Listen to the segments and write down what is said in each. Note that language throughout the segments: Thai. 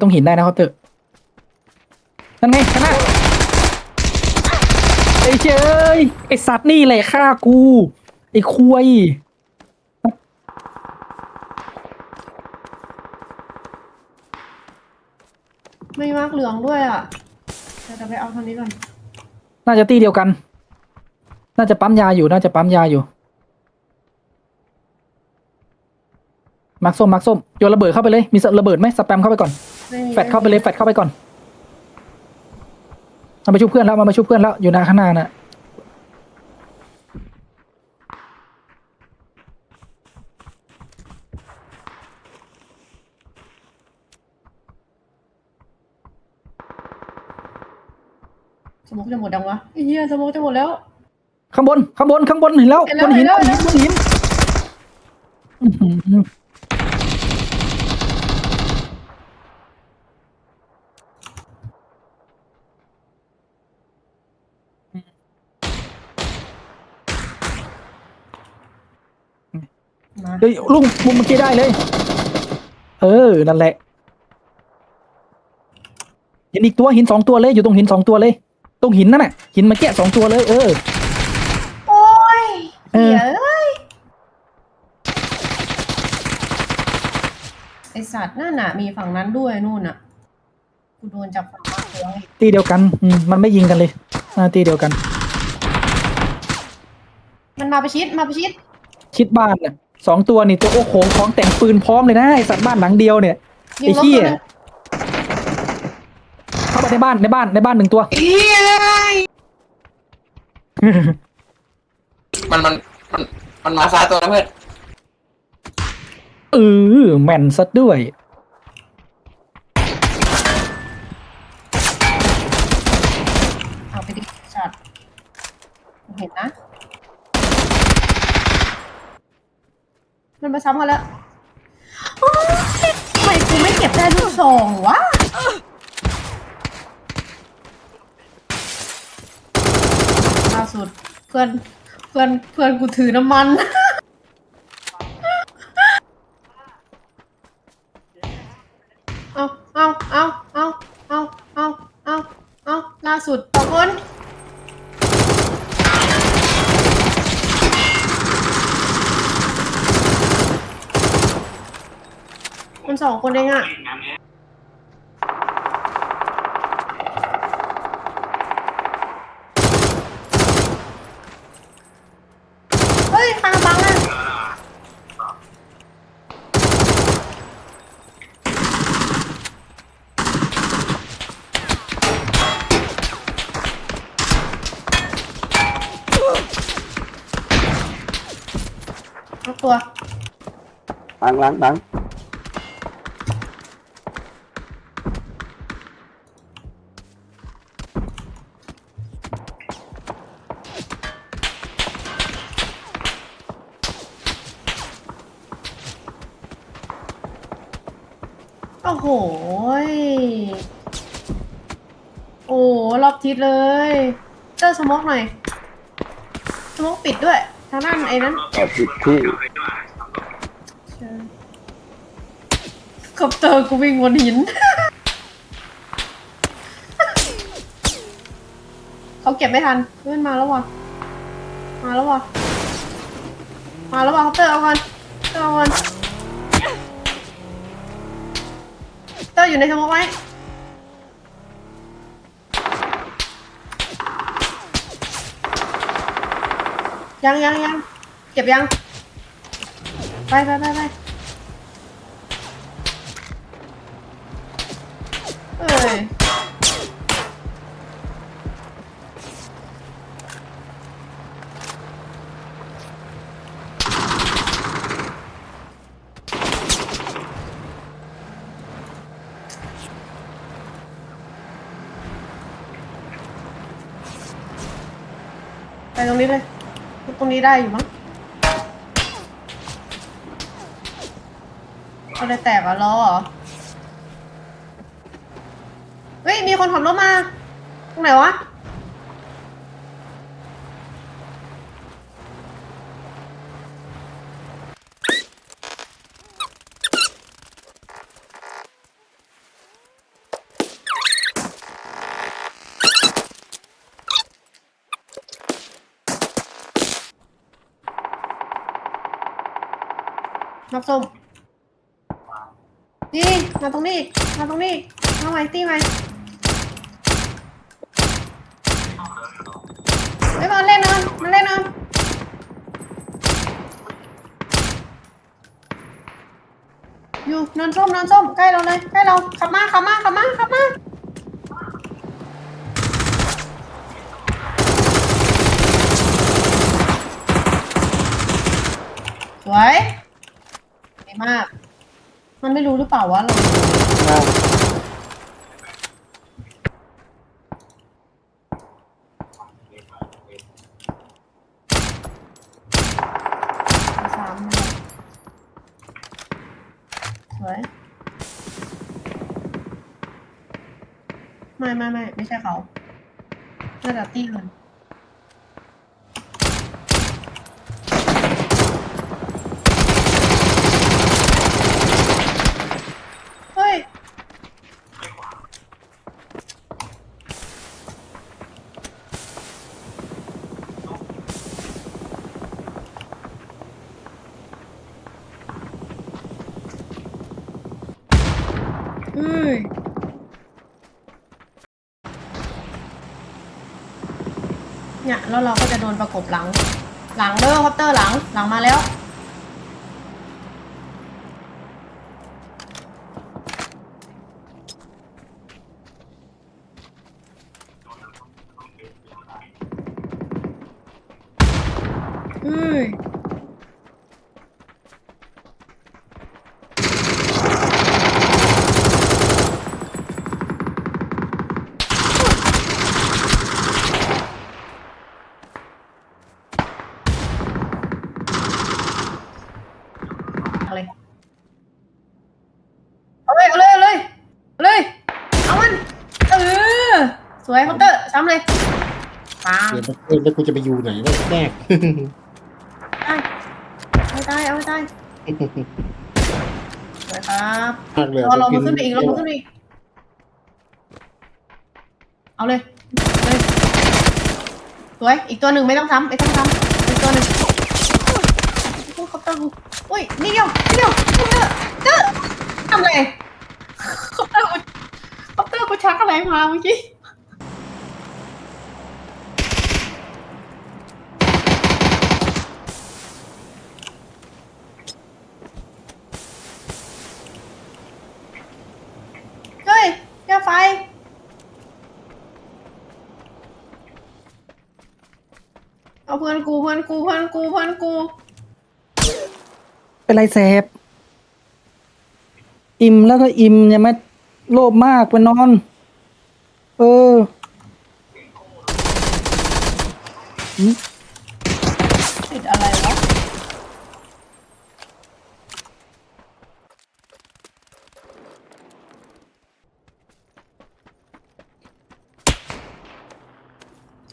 ตรงหินได้นะคอปเตอร์นั่นไงข้างหน้าไอ้เจ้ยไอ้สัตว์นี่แหละฆ่ากู ไอ้คุยไม่มากเหลืองด้วยอะเดี๋ยวจะไปเอาทางนี้ก่อนน่าจะตีเดียวกัน น่าจะปั๊มยาอยู่น่าจะปั๊มยาอยู่ มักส้มมักส้มโยนระเบิดเข้าไปเลย มีระเบิดไหมสแปมเข้าไปก่อนไม่มี แฟดเข้าไปเลยแฟดเข้าไปก่อนมันไปชุบเพื่อนแล้วมันไปชุบเพื่อนแล้วอยู่หน้าข้างหน้าน่ะสมองจะหมดยังวะไอ้เหี้ยสมองจะหมดแล้ว ข้างบนข้างบนข้างบนเห็นแล้วเห็นแล้บวนหินเห็บนนแล้วหินบนหินอื้อหือ เฮ้ยลุงมุมเมื่อกี้ได้เลย เออ นั่นแหละหินอีกตัวหินสองตัวเลยอยู่ตรงหินสองตัวเลย ตรงหินนั่นน่ะ หินเมื่อกี้สองตัวเลย เออ โอ้ยเออเหี้ยเอ้ยไอสัตว์นั่นน่ะ มีฝั่งนั้นด้วยนู่นน่ะกูโดนจับฝั่งมากเลยตีเดียวกันอืมมันไม่ยิงกันเลยอ่าตีเดียวกัน มันมาประชิดมาประชิด ชิดบ้านน่ะ สองตัวนี่ตัวโอ้โหของแต่งปืนพร้อมเลยนะไอสัตว์บ้านหลังเดียวเนี่ยยิไอ้งรถเหี้ยตัวนึงเข้าไปในบ้านในบ้านในบ้านหนึ่งตัวมันมันมันมันมาซ้ายตัวนะเพื่อนเออแม่นซะด้วยเอาไปดิสัตว์กูเห็นนะ มันมาซ้ำกันแล้วโอ๊ยทำไมกูไม่เก็บได้ลูกซองวะล่าสุดเพื่อนเพื่อนเพื่อนกูถือน้ำมัน องคนเองอะเฮ้ยทางบังอะเอาตัวหลังหลังหลัง โอ้โหยโอ้รอบทิศเลยเจอสโมกหน่อยสโมกปิดด้วย ทางด้านไอ้นั้นออกผิดที่เชิญคอปเตอร์กูวิ่งบนหิน เขาเก็บไม่ทันเพื่อนมาแล้ววะมาแล้ววะมาแล้ววะคอปเตอร์เอาก่อนเตอร์เอาก่อน เตอร์อยู่ในสโมกไว้ ยังยังยังเก็บยัง ไปไปไปไปเอ้ย รงนี้เลยตรงนี้ได้อยู่มั้งอะไรแตกอะล้อเหรอ เฮ้ย มีคนขับรถมา ตรงไหนวะ นับส้มนี่มาตรงนี้มาตรงนี้มาใหม่ตีใหม่เฮ้ยมันเล่นเนินมันเล่นเนินอยู่นินส้มนินส้มใกล้เราเลยใกล้เราขับมาขับมาขับมาขับมาสวย มาก มันไม่รู้หรือเปล่าว่าเราสามสวยไม่ไม่ไม่ไม่ใช่เขาน่าจะตี้กันเเฮ้ยเนี่ยแล้วเราก็จะโดนประกบหลัง หลังเด้อคอปเตอร์หลังหลังมาแล้ว ปังเดี๋ยวมันเออแล้วกูจะไปอยู่ไหนแล้วแรกตายเอาให้ตายเอาให้ตายสวยครับมากเลยรอเรามาขึ้นไปอีกเรามาขึ้นไปอีกเอาเลยเอาเลยสวยอีกตัวหนึ่งไม่ต้องซ้ำไม่ต้องซ้ำอีกตัวหนึ่งโอ้ยคอปเตอร์กูอุ้ยนี่เดียวนี่เดียวคอปเตอร์เจอทำอะไรคอปเตอร์กูคอปเตอร์กูชักอะไรมาเมื่อกี้ เฮ้ย ไฟเอาเพื่อนกูเพื่อนกูเพื่อนกูเพื่อนกู เป็นไรแสบอิ่มแล้วก็อิ่มอย่ามาโลภมากไปนอน เออ ติดอะไรวะ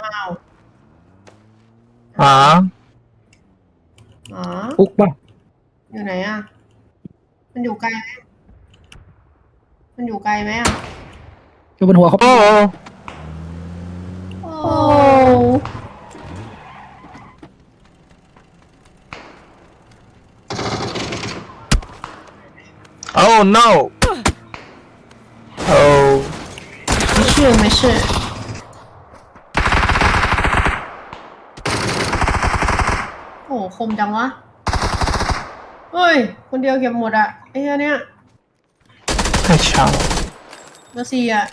อ้าว หมาหมาคุกปะอยู่ไหนอะ มันอยู่ไกลไหมมันอยู่ไกลไหมอะอยู่บนหัวเขาโอ้โอ้โอ้โ no โอ้ไม่是ไม่是 มจังวะ เฮ้ย คนเดียวเก็บหมดอะไอ้เหี้ยเนี่ย 太强了 เบอร์สี่อะ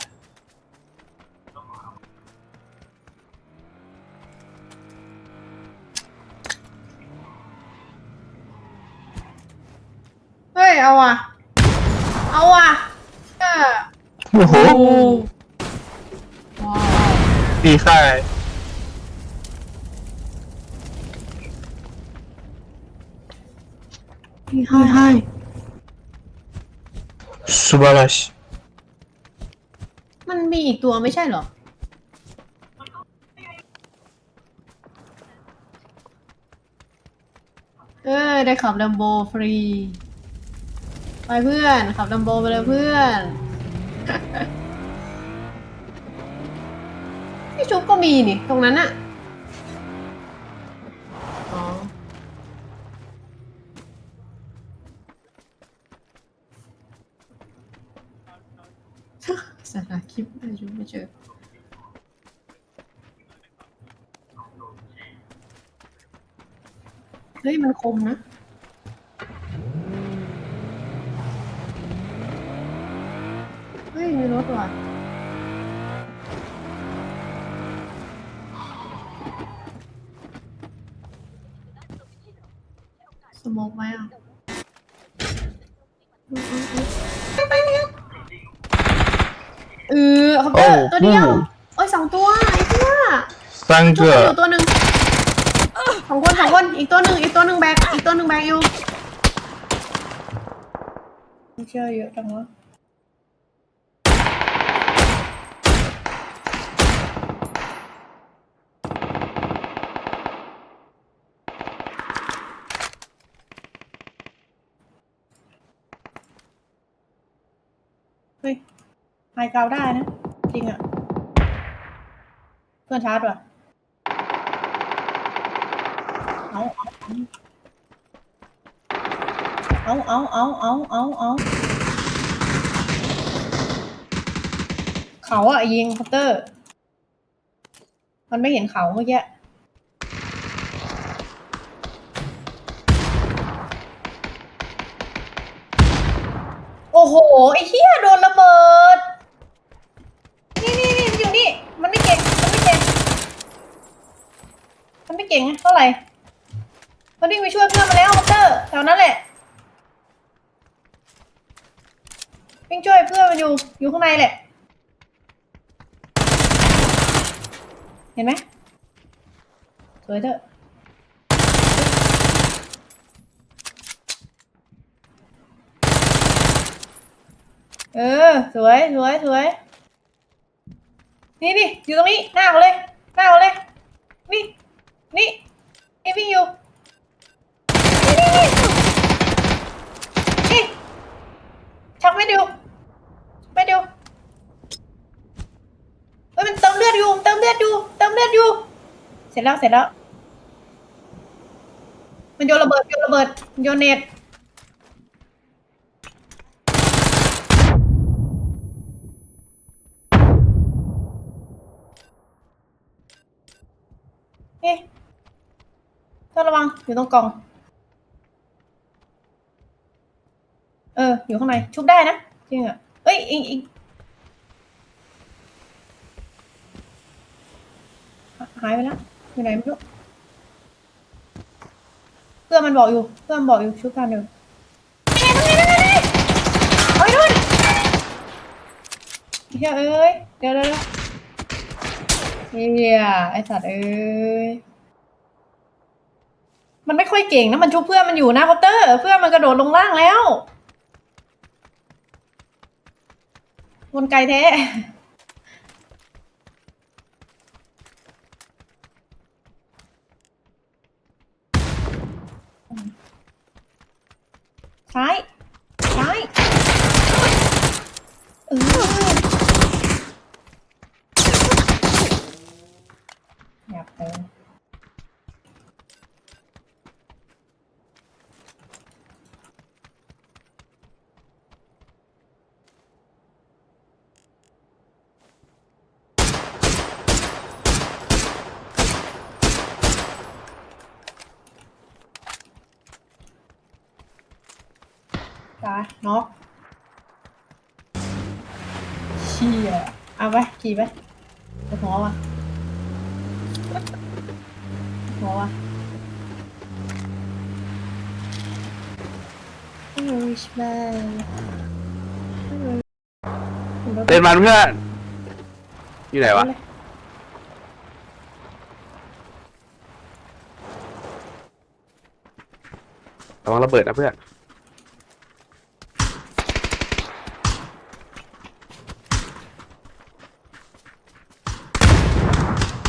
เฮ้ย เอาว่ะ เอาว่ะเออ โอ้โห โอ้ว้าว 厉害 ให้ให้ 素晴らしい มันมีอีกตัวไม่ใช่เหรอ เออ ได้ขับลัมโบฟรี ไปเพื่อน ขับลัมโบไปเลยเพื่อน พี่ชุบก็มีนี่ ตรงนั้นอะ เจอ เฮ้ย มันคมนะ เฮ้ย มีรถว่ะสโมกไหมอะอืมอืมอืมไปไปไปเออเขาเจอ ตัวเดียว โอ้ยสองตัวไอ้ตัว三ตัวอยู่个，ตัวหนึ่งสองคนสองคนอีกตัวหนึ่งอีกตัวหนึ่งแบกอีกตัวหนึ่งแบกอยู่ไม่เชื่อเยอะจังวะเฮ้ยไฮกราวได้นะจ ริงอะเพื่อนชาร์จว่ะเอาเอาเอาเอาเอาเอาเอาเขาอะยิงคัตเตอร์ มันไม่เห็นเขาเมื่อกี้โอ้โห ไอ้เหี้ยโดนระเบิด นี่นี่นี่มันอยู่นี่ มันไม่เก่ง มันไม่เก่ง มันไม่เก่งเท่าไหร่มันวิ่งไปช่วยเพื่อนมาแล้วมอเตอร์แถวนั้นแหละวิ่งช่วยเพื่อนมันอยู่อยู่ข้างในแหละ เห็นไหมสวยเถอะเออ สวยสวยสวยนี่นี่อยู่ตรงนี้หน้าเขาเลยหน้าเขาเลยนี่ นี่นี่วิ่งอยู่นี่นี่นี่นี่ชักไม่ดูไม่ดูเฮ้ยมันเติมเลือดอยู่เติมเลือดอยู่เติมเลือดอยู่ เสร็จแล้วเสร็จแล้ว มันโยนระเบิดโยนระเบิดโยนเน็ตนี่ต้ อยู่ตรงกล่อง เออ อยู่ข้างใน ชุบได้นะ จริงอะ เอ้ยอีกอีกหายไปแล้วอยู่ไหนไม่รู้ เพื่อนมันบอกอยู่ เพื่อนมันบอกอยู่ชุบกันอยู่นี่ไงนี่ไงนี่ไงเอาไปด้วเฮ้ยเอ้ย เดี๋ยวเดี๋ยวเดี๋ยวเฮียไอสัตว์เอ้ย มันไม่ค่อยเก่งนะมันชุบเพื่อนมันอยู่หน้าเคาน์เตอร์ เพื่อนมันกระโดดลงล่างแล้ววนไกลแท้ซ้ายซ้ายเออ ตายน็อกเชี่ยเอาไปขี่ไปไปหัววะหัววะ Englishman เล่นมันเพื่อน อยู่ไหนวะ ระวังระเบิดนะเพื่อน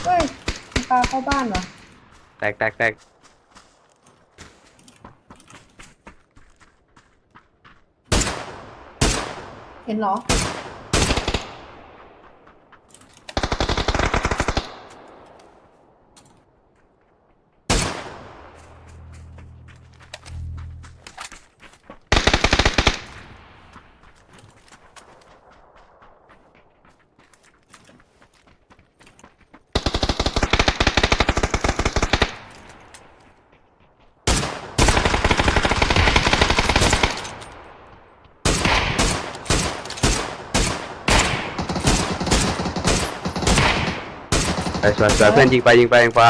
เฮ้ยมันปลาเข้า บ้านเหรอแตกแตกแตกเห็นเหรอ ไปสวยสวยเพื่อนยิงไปยิงไปยิงไป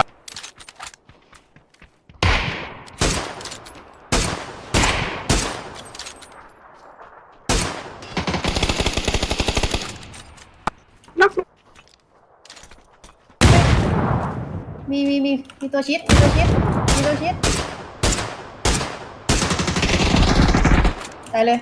มีมีมีมีตัวชิดมีตัวชิดมีตัวชิดตายเลย